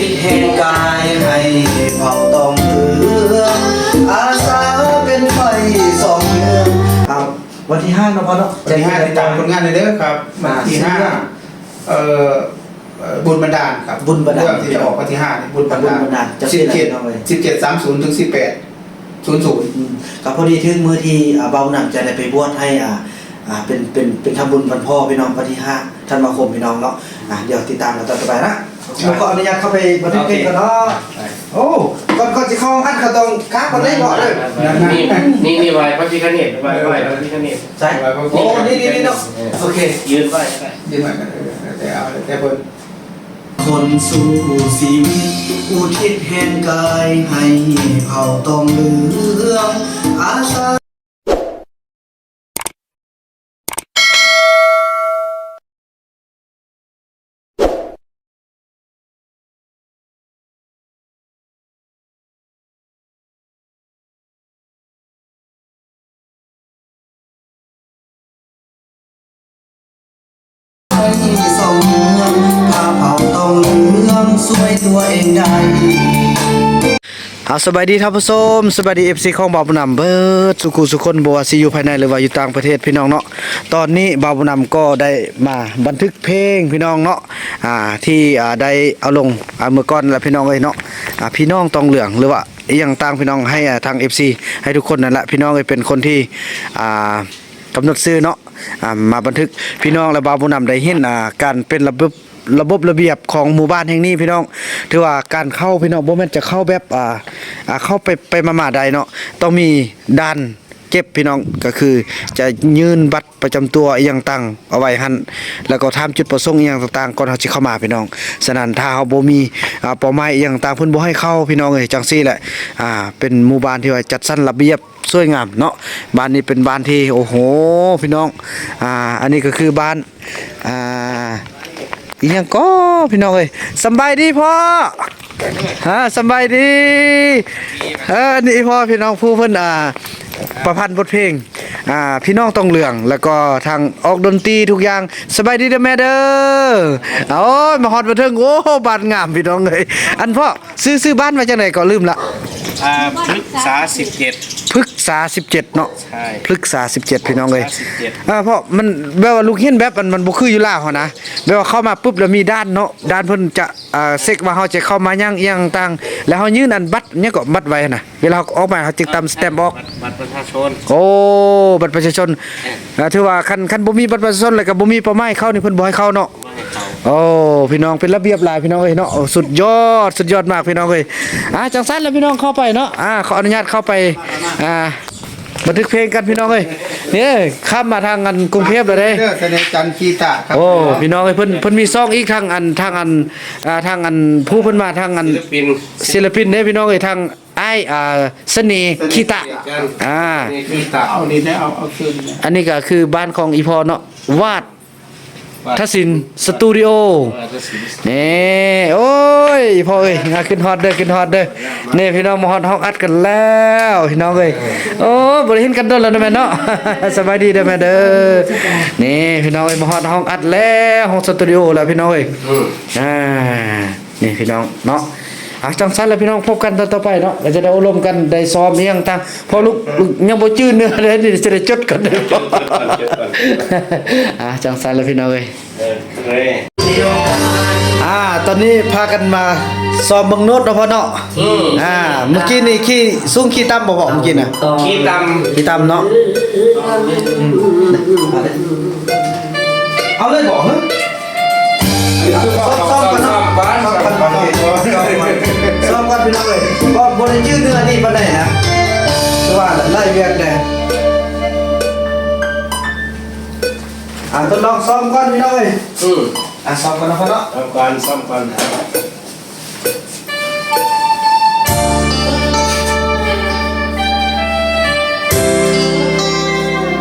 ทิศแห่งกายให้เผาต้องเรืองอาสาเป็นไฟสองเมืองครับวันที่ห้าเนาะพ่อเนาะวันที่ห้าติดตามผลงานเลยเด้อครับวันที่ห้าเอ่อเอ่อบุญบันดาลครับบุญบันดาลเรื่องที่จะออกวันที่ห้านี่บุญบันดาลบุญบันดาลจะสิเป็นบอะไรเจ็ดน้องเอ๋ยสิบเจ็ดสามศูนย์ถึงสิบแปดศูนย์ศูนย์อืมกับพอดีถึงมือที่อ่าเบาหนังจะได้ไปบวชให้อ่าอ่าเป็นเป็นเป็นทำบุญวันพ่อพี่น้องวันที่ห้าธันวาคมพี่น้องเนาะอะเดี๋ยวติดตามกันต่อไปนะ ผมขออนุญาตเข้าไปบันทึกเพลงก่อนเนาะโอ้ก่อนก่อนจะเข้าอันเขาต้องค้าก่อนได้บอกเลยนี่นี่นี่ไหวพระพิฆเนศไหวไหวพระพิฆเนศใช่โอ้นี่นี่นี่เนาะโอเคยืนไหวไปยืนมากันเลยแต่เอาแต่เพิ่นคนสู่ชีวิตอุทิศแห่งกายให้เผาต้องเหลืองอาสา อาสบายดีท่านผู้ชมสบายดี FC ของบาบุนำเบิดสุขุสุคนบ่ว่าสิอยู่ภายในหรือว่าอยู่ต่างประเทศพี่น้องเนาะตอนนี้บาบุนำก็ได้มาบันทึกเพลงพี่น้องเนาะอ่าที่อ่าได้เอาลงอ่าเมื่อก่อนแล้วพี่น้องเอ้ยเนาะอ่าพี่น้องตองเหลืองหรือว่าอหยังต่างพี่น้องให้อ่าทาง FC ให้ทุกคนนั่นแหละพี่น้องเอ้ยเป็นคนที่อ่ากำหนดซื้อเนาะอ่ามาบันทึกพี่น้องและบาบุนำได้เห็นอ่าการเป็นระบบ ระบบระเบียบของหมู่บ้านแห่งนี้พี่น้องถือว่าการเข้าพี่น้องบ่แม่นจะเข้าแบบอ่าอ่าเข้าไปไปมาๆใดเนาะต้องมีด่านเก็บพี่น้องก็คือจะยืนบัตรประจำตัวอย่างต่างเอาไว้หันแล้วก็ทำจุดประสงค์อย่างต่างๆก่อนเฮาสิเข้ามาพี่น้องฉะนั้นถ้าเฮาบ่มีอ่าเป้าหมายอย่างต่างเพิ่นบ่ให้เข้าพี่น้องเอ้ยจังซี่แหละอ่าเป็นหมู่บ้านที่ว่าจัดสรรระเบียบสวยงามเนาะบ้านนี้เป็นบ้านที่โอ้โหพี่น้องอ่าอันนี้ก็คือบ้านอ่า อีหยังก็พี่น้องเอ้ยสำบายดีพ่อฮะสำบายดีเออนี่พ่อพี่น้องผู้เพิ่นอ่าประพันธ์บทเพลงอ่าพี่น้องต้องเหลืองแล้วก็ทางออกดนตรีทุกอย่างสบายดีเด้อแม่เด้อเอามาฮอดมาถึงโอ้บ้านงามพี่น้องเอ้ยอันพ่อซื้อซื้อบ้านมาจากไหนก็ลืมละอ่าพฤกษาสิบเจ็ดพฤกษา17เนาะใช่ พฤกษา17พี่น้องเลยพฤกษา17อ่าเพราะมันแบบว่าลูกเห็นแบบมันมันบ่คืออยู่ลาวเฮานะแบบว่าเข้ามาปุ๊บแล้วมีด้านเนาะด้านเพิ่นจะอ่าเช็คว่าเฮาจะเข้ามายังอีหยังต่างแล้วเฮายื่นอันบัตรเนี่ยก็บัตรไว้นะเวลาออกมาเฮาจึงตามสแตมป์ออก บัตรประชาชน โอ้บัตรประชาชนอ่าถือว่าคันคันบ่มีบัตรประชาชนแล้วก็บ่มีเป้าหมายเข้านี่เพิ่นบ่ให้เข้าเนาะไม่ให้ เขาโอ้พี่น้องเป็นระเบียบหลายพี่น้องเอ้ยเนาะโอ้สุดยอดสุดยอดมากพี่น้องเอ้ยอ่าจังซั่นแล้วพี่น้องเข้าไปเนาะอ่าขออนุญาตเข้าไปอ่าบันทึกเพลงกันพี่น้องเอ้ยเนี่ยข้ามมาทางอันกรุงเทพเลยเด้ เด้อแสดงจันทร์คีตาครับโอ้พี่น้องเอ้ยเพิ่นเพิ่นมีซองอีกทางอันทางอันอ่าทางอันผู้เพิ่นมาทางอัน ศิลปิน ศิลปินเด้พี่น้องเอ้ยทางไอ้ายอ่าเสน่ห์คีตะอ่า นี่คือตาเอานี่ได้เอาเอาคืนเนี่ยอันนี้ก็คือบ้านของอีพอเนาะวาด ทศินสตูดิโอว่าจะสินี่โอ้ยพ่อเอ้ยมาขึ้นฮอตเด้อขึ้นฮอตเด้อนี่พี่น้องมาฮอตห้องอัดกันแล้วพี่น้องเอ้ยโอ้บ่ได้เห็นกันโดนแล้วนะแม่เนาะสบายดีเด้อแม่เด้อนี่พี่น้องเอ้ยมาฮอตห้องอัดแล้วห้องสตูดิโอแล้วพี่น้องเอ้ยอืมอ่านี่พี่น้องเนาะ อะจังซั่นแล้วพี่น้องพบกันตอนต่อไปเนาะเราจะได้อบรมกันได้ซ้อมอีหยังต่างพอลูกลูกยังบ่จื้อเนื้อเลยนี่จะได้จดกันเด้ออะจังซั่นแล้วพี่น้องเอ้ยเออเลยอ่าตอนนี้พากันมาซ้อมเบังโน้ตเนาะพ่อเนาะอืมอ่าเมื่อกี้นี่ขี้สูงขี้ต่ำบ่บอกเมื่อกี้น่ะขี้ตขี้ต่ำเนาะอืมเอาเลยบอกเฮ้ยซ้อมๆกันเนาะ ซ้อมกันซ้อมกันซ้อมกันพี่น้องเอ้ยก็บ่ได้ชื่อเนื้อนี่ปานใดนะคือว่าไล่เวียกแน่อ่าทดลองซ้อมก่อนพี่น้องเอ้ยำอืมอะซ้อมกันนะพ่อเนาะทำการซ่อมกัน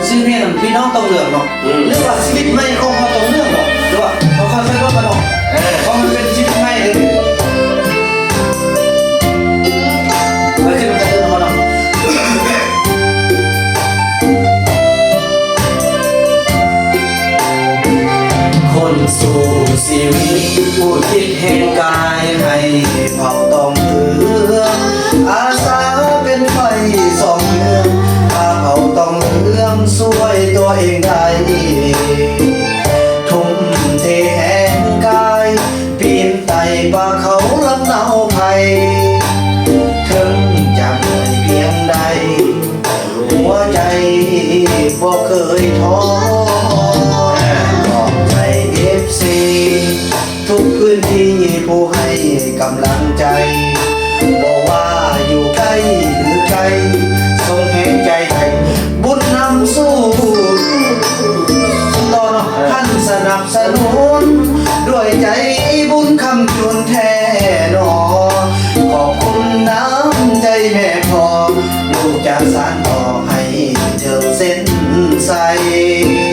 ซึ่งเนี่ยพี่น้องต้องเลือกเนาะหรือว่าชีวิตไม่คงเขาต้องเลือกเนาะหรือว่าีวิผู้คิดเห็นกายให้เผาต้องเลื่ออาสาเป็นไฟสองเมืองถ้าเผาต้องเลื่องช่วยตัวเองได้ day.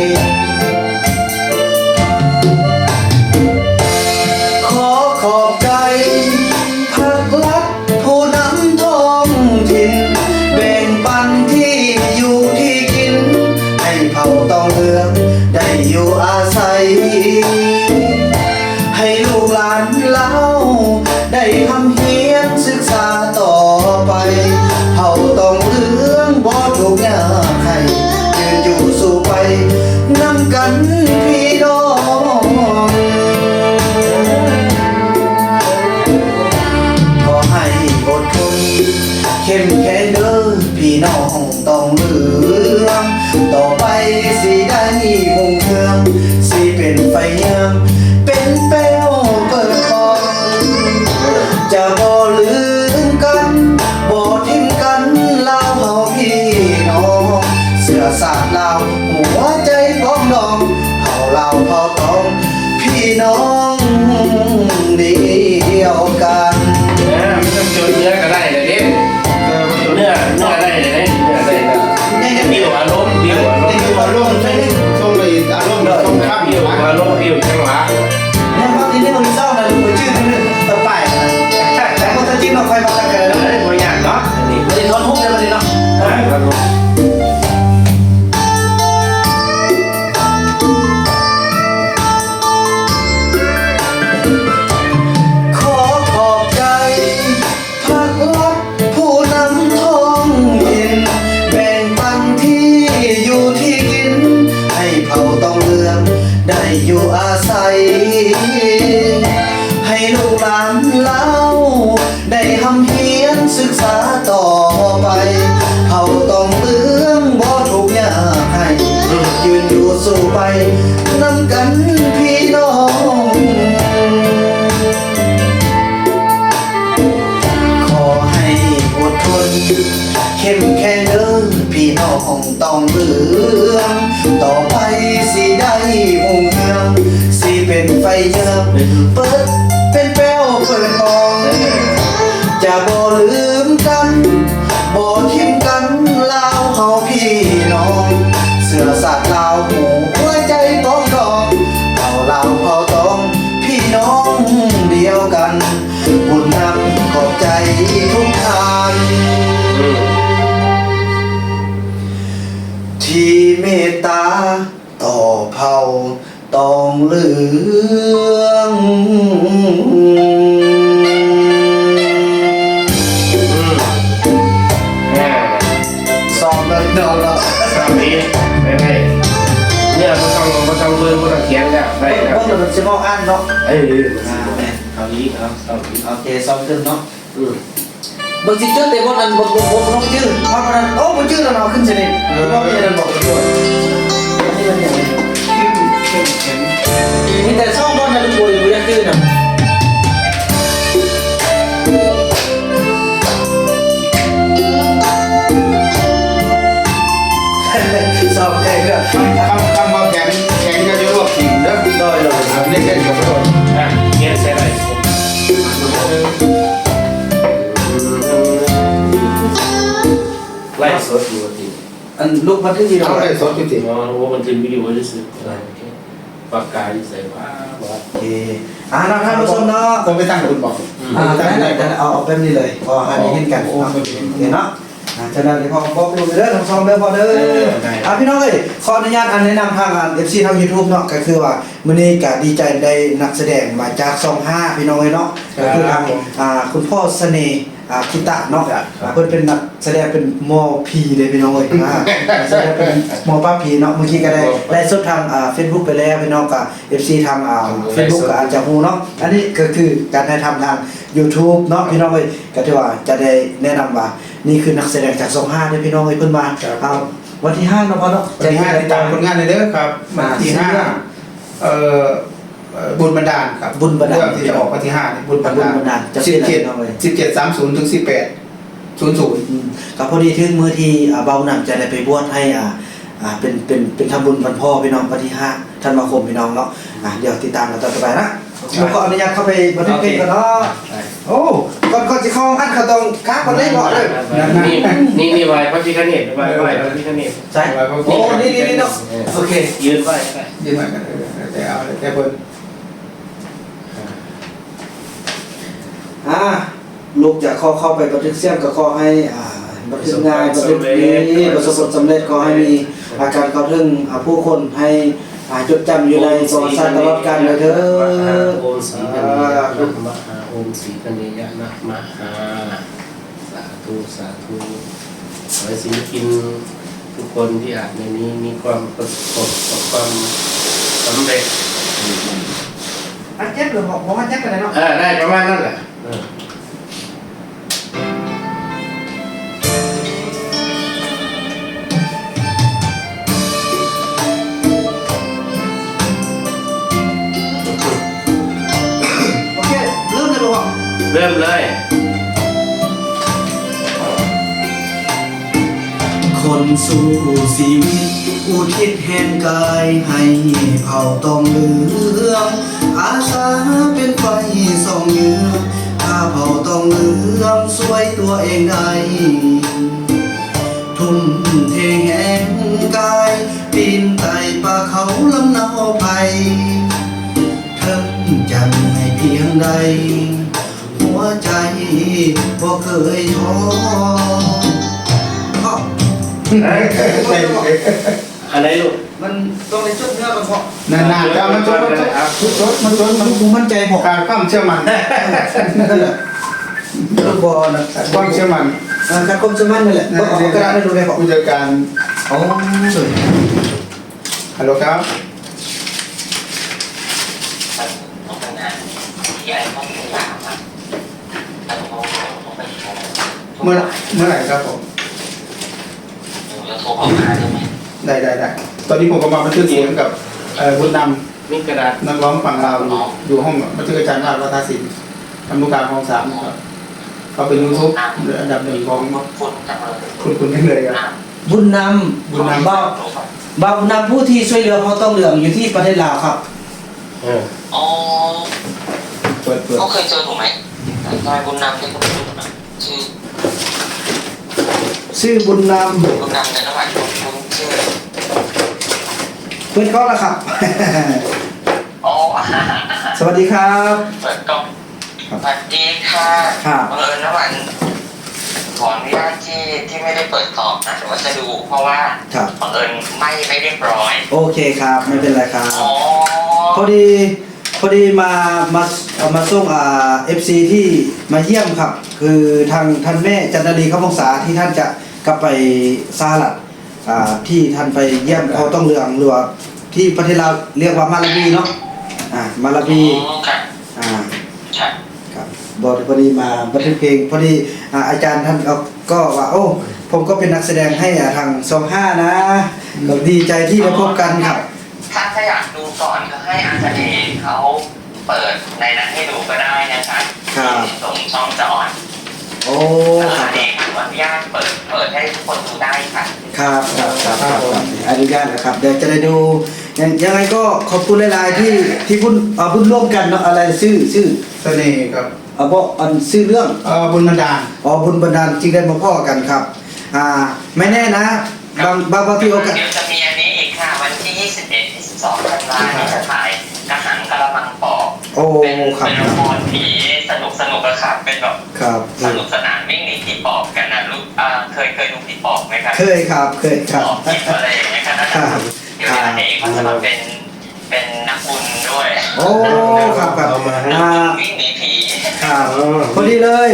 เฟืองต่อ เหลืองสองนักเดาละสามนี้ไม่ไม่เนี่ยมันต้องมันต้เบิ่งมันต้อเขียนแล้วได้แล้พววกเราจะมออันเนาะเอ้ยอ่าแม่เอานี้เอาเอานี้โอเคซ้อมขึ้นเนาะอืมบางทีเจ้าเตะบอลนั้นบอลบอลน้องจื้อพอมาดันโอ้บอลจื้อเราเอาขึ้นเสร็จเลยว่าไม่ได้บอกด้วยนี่มันอย่างไร Mitä se on kannattu kuuluu ja kyynä? Sao kẹt ra, không không bao kẹt kẹt ra chỗ lọc chìm đó. Rồi rồi, nên kẹt gặp rồi. À, nghe xe này. Lại sốt gì vậy? Anh lúc bắt cái gì đó? Lại sốt cái gì? Nó nó vẫn trên video đấy chứ. ปากกายใส่ปาโอเคอ่านะครับผู้ชมเนาะผมไปตั้งคุณบอกอ่าได้ได้เอาเอาเป็นนี่เลยพอให้ได้เห็นกันโอเคเนาะจฉะนั้นพ่อบอกรู้เด้อทั้งสองเด้อพ่อเด้ออะพี่น้องเอ้ยขออนุญาตอันแนะนำทางการซีทางยูทูบเนาะก็คือว่ามื้อนี้ก็ดีใจได้นักแสดงมาจากช่อง5พี่น้องเอ้ยเนาะก็คือทางอ่าคุณพ่อเสน่ห์ อ่าคิตะเนาะอ่าเพิ่นเป็นนักแสดงเป็นหมอผีเลยพี่น้องเอ้ยอ่าแสดงเป็นหมอป้าผีเนาะเมื่อกี้ก็ได้ไลฟ์สดทางอ่า Facebook ไปแล้วพี่น้องกับ FC ทางอ่า Facebook ก็อาจจะฮู้เนาะอันนี้ก็คือการได้ทำทาง YouTube เนาะพี่น้องเอ้ยก็ถือว่าจะได้แนะนำว่า นี่คือนักแสดงจากช่อง5เด้อพี่น้องเอ้ยเพิ่นมาเอาวันที่5เนาะพ่อเนาะวันที่ห้าติดตามผลงานเลยเด้อครับวันที่ห้าเอ่อเอ่อ บุญบันดาลครับบุญบันดาลเรื่องที่จะออกวันที่ห้าเนี่ยบุญบันดาลบุญบันดาลจะสิเป็นบอะไรเจ็ดน้องเอ้ยสิบเจ็ดสามศูนย์ถึงสิบแปดศูนย์ศูนย์อืมก็พอดีถึงมื้อที่อ่าเบาหนังจะได้ไปบวชให้อ่าอ่าเป็นเป็นเป็นทำบุญวันพ่อพี่น้องวันที่5ธันวาคมพี่น้องเนาะอะเดี๋ยวติดตามกันต่อไปนะผมขออนุญาตเข้าไปบันทึกเพลงก่อนเนาะโอ้ก่อนก่อนสิเข้าห้องอันเขาต้องค้าก่อนได้บ่เลยนี่นี่นี่ไหวพระพิฆเนศไหวไหวพระพิฆเนศใช่โอ้นี่นี่นี่เนาะโอเคยืนไหวไปยืนเหมือนกันเออแต่เอาแต่เพิ่น อ่าลูกจะขอเข้าไปบันทึกเสียงก็ขอให้อ่าบันทึกงานบันทึกนี้ประสบผลสำเร็จขอให้มีอาการเข้าถึงอ่าผู้คนให้อ่าจดจำอยู่ในประวัติศาสตร์ตลอดกาลเลยเถิโอดมสีกัญญะนะมหาโอมสีกัญญะนะมหาสาธุสาธุขอให้ศิลปินทุกคนที่อาจในนี้มีความประสบความสำเร็จอันเจ็บหรือบอกว่าเจ็บกันเลยเนาะเออได้ประมาณนั้นแหละเออ โอเคเริ่มเลยบอกเริ่มเลย คนสู้ชีวิต อุทิศแห่งกายให้เผ่าต้องเหลืองอาสาเป็นไฟส่องเหยือ เผ่าต้องเหลืองสวยตัวเองได้ ทุ่มเทแห่งกาย ปีนไต่ป่าเขาลำเนาไผ่เทิงจะมีให้เพียงใด หัวใจบ่เคยท้อเพราะ อะไรลูกมันต้องในจุดเนื้อก่อนเพราะนานๆจะเอามันจดมันจดมันจดมันจดมันผมมั่นใจพอการความเชื่อมั่นลูกบอลนะความเชื่อมั่นการคมสมันนี่แหละบอกกระดาษให้ดูเลยบอกผู้จัดการโอ้สวยฮัลโหลครับเมื่อเมื่อไหร่ครับผมได้ได้ได้ตอนนี้ผมกำลังบันทึกเสียงกับเอ่อบุญนนี่กระดาษำนักร้องฝั่งลาวอยู่อยู่ห้องบันทึกอาจารย์ราชวัฒนศิลป์ทำนุการห้องสามนะครับเขาเป็นยูทูบอันดับหนึ่งของคุณคุณกันเลยครับบุญนำบุญนำบ่าวบ่าวนำผู้ที่ช่วยเหลือเขาต้องเหลืองอยู่ที่ประเทศลาวครับเอออ๋อเปิดเปิดเขาเคยเจอหนูไหมทำไมบุญนำที่เขาเป็นนะชื่อชื่อบุญนบุญนำในระหว่างคุณคุณชื่อำเพื่อนเขาละครับ อ๋อสวัสดีครับ เปิดกล้องครับสวัสดีค่ะครับบังเอิญระหว่างขออนุญาตที่ที่ไม่ได้เปิดตอบนะแต่ว่าจะดูเพราะว่าครับ บังเอิญไม่ไม่เรียบร้อยโอเคครับ ไม่เป็นไรครับ อ๋อพอดี พอดีมา มาเอามาส่งอ่าเอฟซีที่มาเยี่ยมครับ คือทางท่านแม่จันทรีข้าวพงษาที่ท่านจะกลับไปซาลัด อ่าที่ท่านไปเยี่ยมเขาต้องเรืองหรือว่าที่ประเทศลาวเรียกว่ามาลาบีเนาะอ่ามาลาบีอ๋อค่ะอ่าค่ะครับบอกพอดีมาบันทึกเพลงพอดีอ่าอาจารย์ท่านก็ก็ว่าโอ้ผมก็เป็นนักแสดงให้อ่าทางสองห้านะก็ดีใจที่ได้พบกันครับ ถ้าถ้าอยากดูก่อนก็ให้อาจารย์เอกเขาเปิดในนั้นให้ดูก็ได้นะคะครับ ส่งช่องจะอ่อน โอ้อาครัจาบรย์เอกขออนุญาตเปิดเปิดให้ทุกคนดูได้ค่ะ ครับครับครับครับครับอนุญาตนะครับเดี๋ยวจะได้ดูยังยังไงก็ขอบคุณหลายๆที่ที่พุ่นเอ่อพุ่นร่วมกันเนาะอะไรชื่อชื่อเสน่ห์กับเอ่อบอกอันชื่อเรื่องเอ่อบุญบันดาล อ๋อบุญบันดาลจริงได้มาพ่อกันครับ อ่าไม่แน่นะบางบางบางทีโอกาส เดี๋ยวจะมีอันนี้อีกค่ะ วันที่ 21 22ธันวาคมนี้จะถ่ายกระหังกระมังปอก โอ้เป็นครับเป็นละครผีสนุกสนุกอะค่ะเป็นแบบครับสนุกสนานวิ่งหนีผีปอบกันนะลูกอ่าเคยเคยดูผีปอบไหมครับเคยครับเคยคปรับอบผีอะไรอย่างเงี้ยครับครับเดี๋ยวอาเอกเขาจะมาเป็นเป็นนักบุญ ด้วยโอ้ครับครับเอามาให้ อ่าวิ่งหนีผีครับพอดีเลย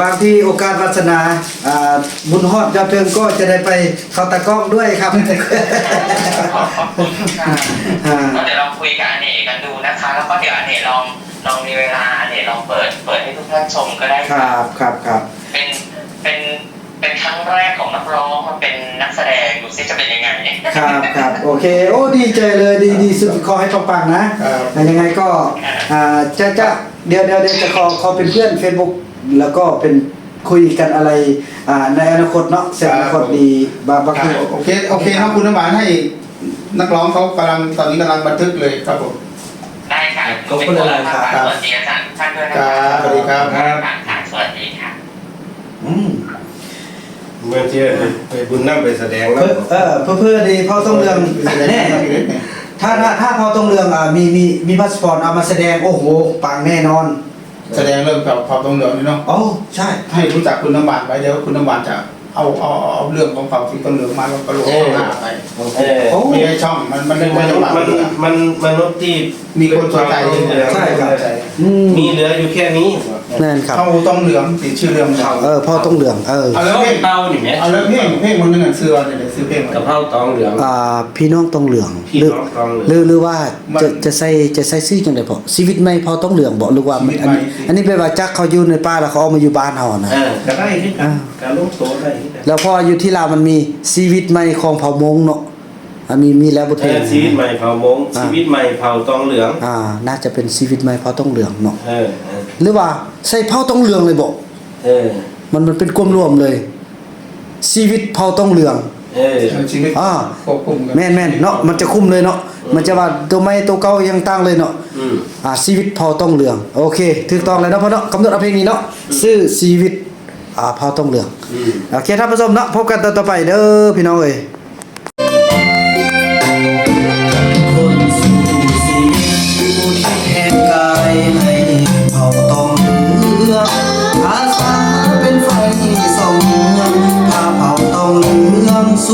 บางทีโอกาสวาสนาอ่าบุญฮอดยอดเทิงก็จะได้ไปเข้าตะกล้องด้วยครับขอบขอบคุณค่ะอ่าก็เดี๋ยวลองคุยกับอเนกกันดูนะคะ แล้วก็เดี๋ยวอเนกลองลองมีเวลาอเนกลองเปิด เปิดให้ทุกท่านชมก็ได้คค่ะรับครับครับ เป็นเป็น เป็นครั้งแรกของนักร้องมาเป็นนักแสดงดูซิจะเป็นยังไง ครับครับโอเค โอ้ดีใจเลยดีดีสุดขอให้ปังๆนะครับแต่ยังไงก็อ่าจะจะเดี๋ยวเดี๋ยวเดี๋ยวจะขอขอเป็นเพื่อน Facebook แล้วก็เป็นคุยกันอะไรอ่าในอนาคตเนาะเสร็จอนาคตดีบางบางครับทีโอเคโอเคครับคุณน้ำหวานให้นักร้องเขากำลังตอนนี้กำลังบันทึกเลยครับผมได้ค่ะขอบคุณอะไรครับสวัสดีอาจารย์ทุกท่านด้วยนะคคะรับสวัสดีครับค่ะค่ะสวัสดีค่ะอืม เมื่อเที่ยไปบุญนั่งไปแสดงแล้ว เพื่อเออเพื่อเพื่อดีพอต้องเรืองแน่ถ้าถ้าถ้าพอต้องเรืองอ่ามีมีมีพาสปอร์ตเอามาแสดงโอ้โหปังแน่นอนแสดงเรื่องกับพอตรงเหลืองนี่เนาะโอ้ใช่ ให้รู้จักคุณน้ำหวานไว้เดี๋ยวคุณน้ำหวานจะเอาเอาเอาเรื่องของเผ่าสีต้นเหลืองมาแล้วก็ลงข้างหน้าไปเออโอ้มีให้ช่องมันมันมัไม่นใช่มันเผ่ามันเหลืองมันมนุษย์ที่มีคนสนใจเยอะใช่ครับอืมมีเหลืออยู่แค่นี้ แน่นครับ เขาต้องเหลืองติดชื่อเรื่องเขาเออพอต้องเรืองเออเอาแล้วเพลงเต้านี่ไหมเอาแล้วเพลงเพลงมันนึงอะซื้อวันไหนซื้อเพลงกะเพราตองเหลือง อ่าพี่น้องต้องเหลืองพี่หรือน้องตองเหลือง หรือหรือว่ามันจะจะใส่จะใส่ซี่จังได๋พอชีวิตไม่พอต้องเหลืองบ่หรือว่ามันชีวิตอันนี้ใหม่สิ อันนี้แปลว่าจักเขาอยู่ในป่าแล้วเขาเอามาอยู่บ้านเฮานะเออก็ได้ที่กันการลงโตได้ที่กันแล้วพออยู่ที่ลาวมันมีชีวิตใหม่ของเผ่ามงเนาะอะมีมีแล้วบทเพเอลอง ชีวิตใหม่เผามงชีวิตใหม่เผาตองเหลือง อ่าน่าจะเป็นชีวิตใหม่เผ่าต้องเหลืองเนาะ เออเออ หรือว่าใส่เผ่าต้องเหลืองเลยบ่เออมันมันเป็นกลมรวมเลย ชีวิตเผ่าต้องเหลืองเออชีวิตอ่าควบคุมกันแม่นแม่นเนาะมันจะคุมเลยเนาะมันจะว่าตัวไม่ตัวเก่ายังตั้งเลยเนาะอืมอ่าชีวิตเผ่าต้องเหลือง โอเคถูกต้องแล้วเนาะพ่อเนาะกำหนดเอาเพลงนี้เนาะชื่อชีวิตอ่าเผ่าต้องเหลืองอืมโอเคท่านผู้ชมเนาะพบกันตอนต่อไปเด้อพี่น้องเอ้ย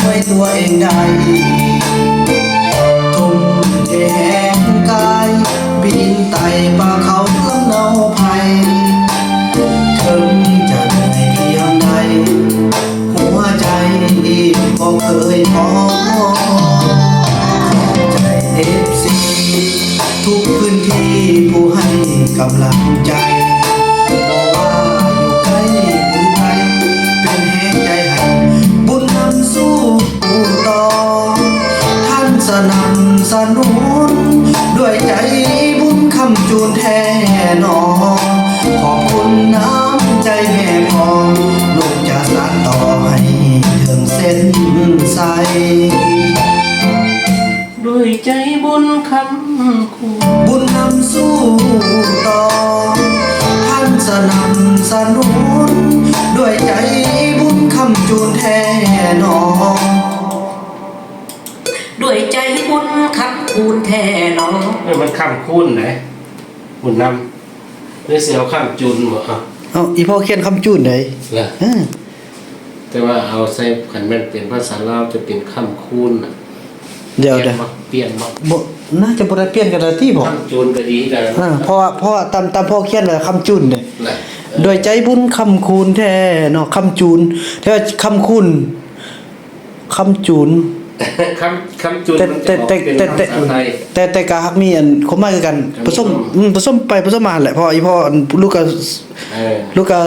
วยตัวเองได้ บุญนำสู้ต่อ ท่านสนับสนุนด้วยใจบุญคำจูนแท้หนอด้วยใจบุญคำคูณแท่หนอเออมันคำคุ้นไหนหุ่นนำหรือเสียวคำจุนบ่อะเอาอีพ่อเขียนคำจูนไหนเหรอเออแต่ว่าเอาใส่ขันแม่นเป็นภาษาลาวจะเป็นคำคูณน่ะเดี๋ยวเปลี่เดี๋ยยนวบ่เปลี่ยนบ่บ่ น่าจะบ่ได้เปลี่ยนกันแล้วที่บ่คำจุนก็ดีกันอ่าเพราะว่าเพราะว่าตามตามพ่อเขียนไว้คำจุนเนี่ยนะโดยใจบุญคำคูณแท้เนาะคำจูนแต่ว่าคำคุณคำจูน คำคำจุนแต่มันแต่จะออกแต่เป็นแต่แต่ภาษาไทย แต่แต่กาฮักมีอันเขามาคือกันผสมอืมผสมไปผสมมาแหละเพราะอีพ่ออันลูกก็เออ ลูกก็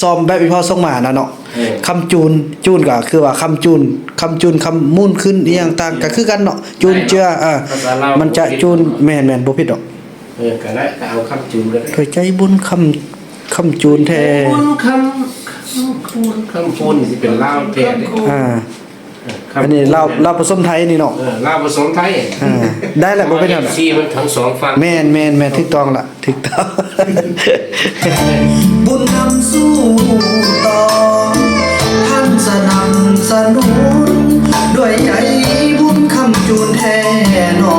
ซ้อมแบบอีพ่อส่งมานะเนาะเออ คำจูนจูนก็คือว่าคำจูนคำจูนคำมุ่นขึ้นอีหยังต่างก็คือกันเนาะจูนเจืออ่าภาษาลาวมันจะจูนแม่นแม่นบ่ผิดดอกเออก็ได้ก็เอาคำจุนก็ได้โดยใจบุญคำคำจูนแท้บุญคำคำคูณคำคูณนี่สิเป็นลาวแท้เด้อ่า เออคำอันนี้เราเราผสมไทยนี่เนาะเออลาวผสมไทยอ่าได้แหละบ่เป็นหยัง ซีมันทั้งสองฝั่ง แม่นแม่นแม่นถูกต้องละถูกต้อง บุญนำสู้ต่อ ท่านสนับสนุน ด้วยใจบุญคำจูนแท้หนอ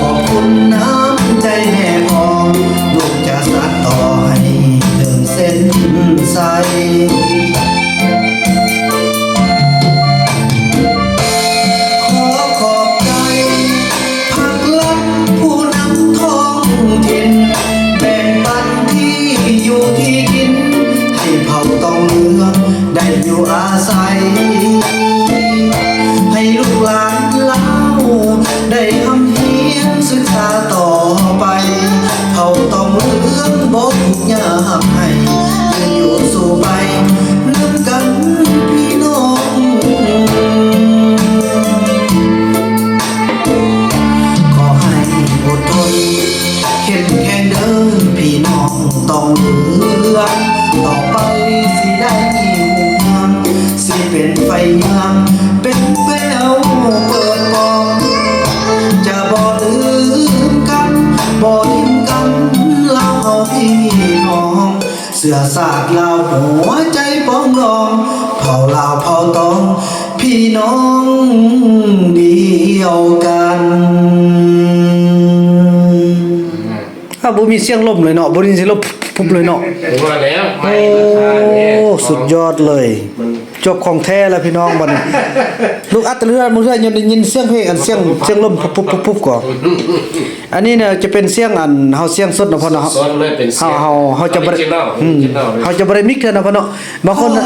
ขอบคุณน้ำใจแม่พอง ลูกจะสัดต่อให้ถึงเส้นใส อยู่อาศัย น้อง เสือสาดลาวหัวใจปองรองเผาลาวเผาตอง พี่น้องเดียวกันอ้าวบ่มีเสียงลมเลยเนาะบ่ได้ยินเสียงลมปุ๊บเลยเนาะถึงว่าแล้วไม่โอ้ราคาเนี่ยสุดยอดเลย มัน จบของแท้แล้วพี่น้องบัดนี้ลูกอัตเรือมึงเรือยังได้ยินเสียงเพลงอันเสียงเสียงลมปุ๊บปุ๊บปุ๊บปุ๊บก่อนอันนี้เนี่ยจะเป็นเสียงอันเฮาเสียงสดเนาะพ่อเนาะซอนเลยเป็นเฮาเฮาเฮาจะบ่บ่ได้ได้อืมเฮาจะบ่ได้มิกเท่านะพ่อเนาะบางคนน่ะ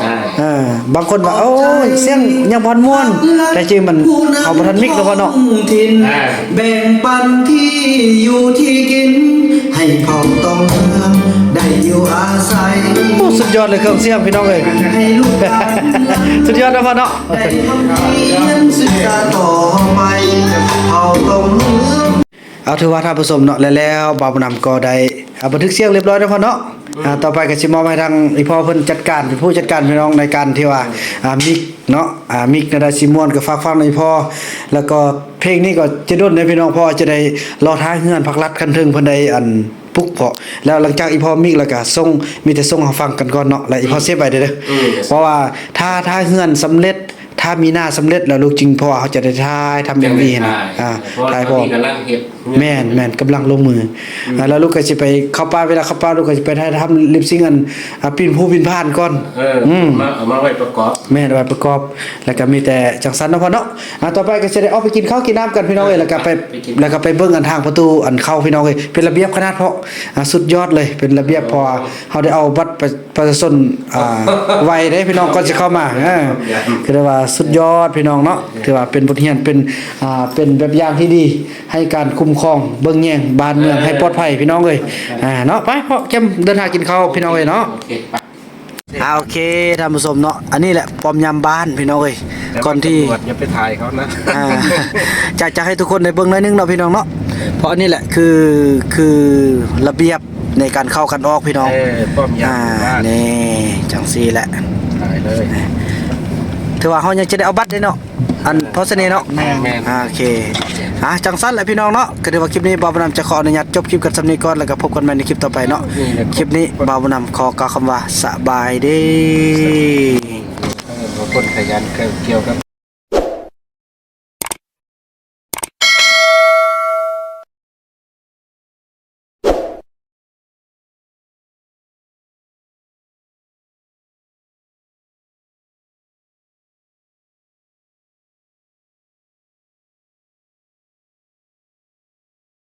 ใช่อ่าบางคนว่าโอ้ยเสียงยังบ่ม่วนแต่จริงมันเฮาบ่ทันมิกเนาะพ่อเนาะถิ่นแบ่งปันที่อยู่ที่กินให้เผ่าต้อง ยอดเลยเครื่องเสียงพี่น้องเอ้ยให้ลูกหลานสุดยอดนะพ่อเนาะได้ทำเรียนศึกษาต่อไปเผ่าต้องเมืองเอาถือว่าท่านผู้ชมเนาะแล้วแล้วบ่าวบุญนำก็ได้อ่าบันทึกเสียงเรียบร้อยแล้วพ่อเนาะอ่าต่อไปก็สิมอบให้ทางอีพ่อเพิ่นจัดการเป็นผู้จัดการพี่น้องในการที่ว่าอ่ามิกเนาะอ่ามิกนาดาซิมวนก็ฝากฟังในพ่อแล้วก็เพลงนี้ก็จะดนให้พี่น้องพ่อจะได้รอท้ายเฮือนพักรัดคันถึงเพิ่นได้อัน ปลุกเพาะแล้วหลังจากอีพ่อมิกแล้วก็ส่งมีแต่ส่งให้ฟังกันก่อนเนาะแล้วอีพ่อเซฟไว้เด้อเด้ออเพราะว่าถ้าถ้าเฮือนสำเร็จ ถ้ามีหน้าสำเร็จแล้วลูกจริงพ่อเขาจะได้ถ่ายทำ MV นะอ่าเพราะถ่ายตพ่ออนนี้กำลังเฮ็ดแม่นแม่นกำลังลงมือออ่าแล้วลูกก็สิไปเข้าป่าเวลาเข้าป่าลูกก็สิไปถ่ายทำลิปซิงค์อันอ่าปีนผู้ปีนผ่านก่อนเอออืมมาเอามาไว้ประกอบแม่นเอาไว้ประกอบ แล้วก็มีแต่จังสันเนาะพ่อเนาะอ่าต่อไปก็จะได้ออกไปกินข้าวกินน้ำกันพี่น้องเอ้ยแล้วก็ไปแล้วก็ไปเบิ่งอันทางประตูอันเข้าพี่น้องเอ้ยเป็นระเบียบขนาดเพราะอ่าสุดยอดเลยเป็นระเบียบพอเฮาได้เอาบัตรประประชาชนอ่าไว้ได้พี่น้องก่อนสิเข้ามาเออคือว่าสุดยอดพี่น้องเนาะถือว่าเป็นบทเรียนเป็นอ่าเป็นแบบอย่างที่ดี ให้การคุ้มครองเบิ่งแย่งบ้านเมืองให้ปลอดภัยพี่น้องเอ้ยอ่าเนาะไปพ่อเกมเดินทางกินข้าวพี่น้องเอ้ยเนาะโอเคไปอ่าโอเคท่านผู้ชมเนาะอันนี้แหละป้อมยามบ้านพี่น้องเอ้ยก่อนที่ตำรวจอย่าไปถ่ายเขานะอ่าจะจะให้ทุกคนได้เบิ่งหน่อยนึงเนาะพี่น้องเนาะเพราะอันนี้แหละคือคือระเบียบในการเข้ากันออกพี่น้องเออป้อมยาอ่ามบ้านนี่จังซี่แหละถ่ายเลย ถือว่าเฮายังจะได้เอาบัตรได้เนาะอันเพราะเสน่ห์เนาะแม่นแม่นอ่าโอเคอะจังสั้นแหละพี่น้องเนาะก็ถือว่าคลิปนี้บ่าวบุญนำจะขออนุญาตจบคลิปกันสำนี้ก่อนแล้วก็พบกันใหม่ในคลิปต่อไปเนาะคลิปนี้บ่าวบุญนำขอกล่าวคำว่าสบายดี เออคนขยันเกี่ยวกับ